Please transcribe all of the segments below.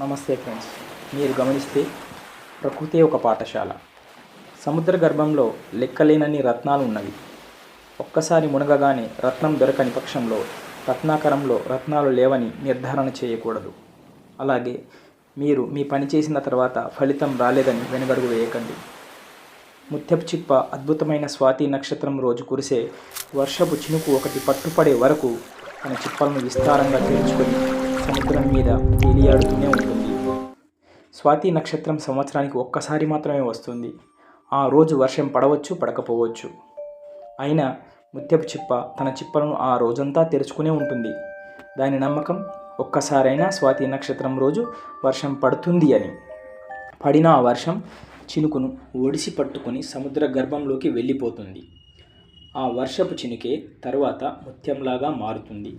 నమస్తే ఫ్రెండ్స్ మీరు గమనిస్తే ప్రకృతి ఒక పాఠశాల. సముద్ర గర్భంలో లెక్కలేనన్ని రత్నాలు ఉన్నవి ఒక్కసారి మునగగానే రత్నం దొరకని పక్షంలో రత్నాకరంలో రత్నాలు లేవని నిర్ధారణ చేయకూడదు. అలాగే మీరు మీ పని చేసిన తర్వాత ఫలితం రాలేదని వెనుగడుగు వేయకండి. ముత్యపు చిప్ప అద్భుతమైన స్వాతి నక్షత్రం రోజు కురిసే వర్షపు చినుకు ఒకటి పట్టుపడే వరకు తన చిప్పలను విస్తారంగా తెరుచుకొని సముద్రం మీద తేలియాడుతూనే ఉంటుంది. స్వాతి నక్షత్రం సంవత్సరానికి ఒక్కసారి మాత్రమే వస్తుంది. ఆ రోజు వర్షం పడవచ్చు పడకపోవచ్చు. అయినా ముత్యపు చిప్ప తన చిప్పలను ఆ రోజంతా తెరుచుకునే ఉంటుంది. దాని నమ్మకం ఒక్కసారైనా స్వాతి నక్షత్రం రోజు వర్షం పడుతుంది అని. పడిన ఆ వర్షం చినుకును ఒడిసి పట్టుకొని సముద్ర గర్భంలోకి వెళ్ళిపోతుంది. ఆ వర్షపు చినుకే తరువాత ముత్యంలాగా మారుతుంది.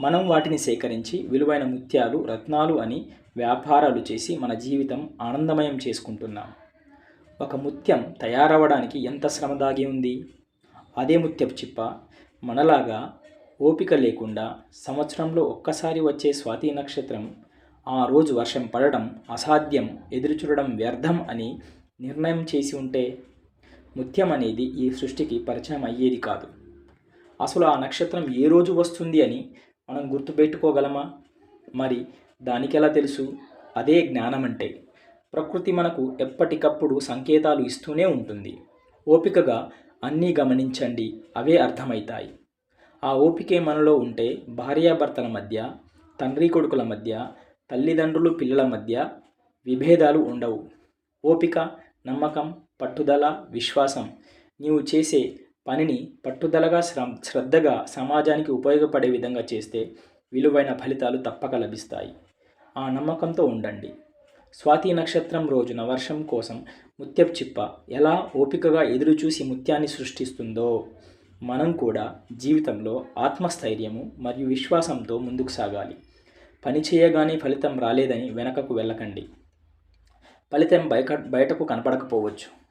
మనం వాటిని సేకరించి విలువైన ముత్యాలు రత్నాలు అని వ్యాపారాలు చేసి మన జీవితం ఆనందమయం చేసుకుంటున్నాం. ఒక ముత్యం తయారవడానికి ఎంత శ్రమ దాగి ఉంది? అదే ముత్యపు చిప్ప మనలాగా ఓపిక లేకుండా సంవత్సరంలో ఒక్కసారి వచ్చే స్వాతి నక్షత్రం ఆ రోజు వర్షం పడడం అసాధ్యం ఎదురుచూడడం వ్యర్థం అని నిర్ణయం చేసి ఉంటే ముత్యం అనేది ఈ సృష్టికి పరిచయం అయ్యేది కాదు. అసలు ఆ నక్షత్రం ఏ రోజు వస్తుంది అని మనం గుర్తుపెట్టుకోగలమా? మరి దానికెలా తెలుసు? అదే జ్ఞానం అంటే ప్రకృతి మనకు ఎప్పటికప్పుడు సంకేతాలు ఇస్తూనే ఉంటుంది. ఓపికగా అన్నీ గమనించండి అవే అర్థమవుతాయి. ఆ ఓపికే మనలో ఉంటే భార్యాభర్తల మధ్య తండ్రి కొడుకుల మధ్య తల్లిదండ్రులు పిల్లల మధ్య విభేదాలు ఉండవు. ఓపిక నమ్మకం పట్టుదల విశ్వాసం నీవు చేసే పనిని పట్టుదలగా శ్రమ శ్రద్ధగా సమాజానికి ఉపయోగపడే విధంగా చేస్తే విలువైన ఫలితాలు తప్పక లభిస్తాయి. ఆ నమ్మకంతో ఉండండి. స్వాతి నక్షత్రం రోజున వర్షం కోసం ముత్యపు చిప్ప ఎలా ఓపికగా ఎదురుచూసి ముత్యాన్ని సృష్టిస్తుందో మనం కూడా జీవితంలో ఆత్మస్థైర్యము మరియు విశ్వాసంతో ముందుకు సాగాలి. పని చేయగానే ఫలితం రాలేదని వెనకకు వెళ్ళకండి. ఫలితం బయట బయటకు కనపడకపోవచ్చు.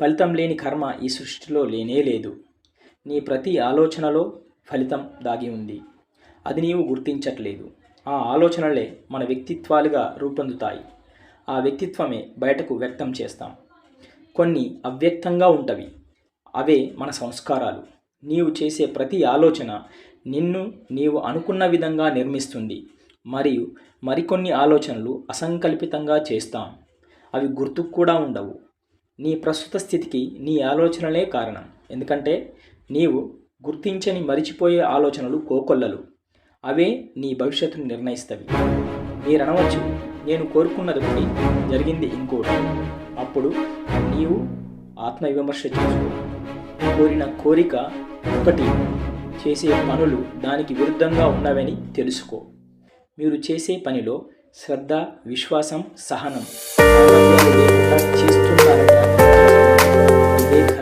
ఫలితం లేని కర్మ ఈ సృష్టిలో లేనే లేదు. నీ ప్రతి ఆలోచనలో ఫలితం దాగి ఉంది. అది నీవు గుర్తించట్లేదు. ఆ ఆలోచనలే మన వ్యక్తిత్వాలుగా రూపొందుతాయి. ఆ వ్యక్తిత్వమే బయటకు వ్యక్తం చేస్తాం. కొన్ని అవ్యక్తంగా ఉంటవి. అవే మన సంస్కారాలు. నీవు చేసే ప్రతి ఆలోచన నిన్ను నీవు అనుకున్న విధంగా నిర్మిస్తుంది. మరియు మరికొన్ని ఆలోచనలు అసంకల్పితంగా చేస్తాం. అవి గుర్తుకు కూడా ఉండవు. నీ ప్రస్తుత స్థితికి నీ ఆలోచనలే కారణం. ఎందుకంటే నీవు గుర్తించని మరిచిపోయే ఆలోచనలు కోకొల్లలు. అవే నీ భవిష్యత్తును నిర్ణయిస్తవి. మీరనవచ్చు నేను కోరుకున్నది ఒకటి జరిగింది ఇంకోటి. అప్పుడు నీవు ఆత్మవిమర్శ చేసుకో. కోరిన కోరిక ఒకటి చేసే పనులు దానికి విరుద్ధంగా ఉన్నవని తెలుసుకో. మీరు చేసే పనిలో శ్రద్ధ విశ్వాసం సహనం. చేస్తున్నారని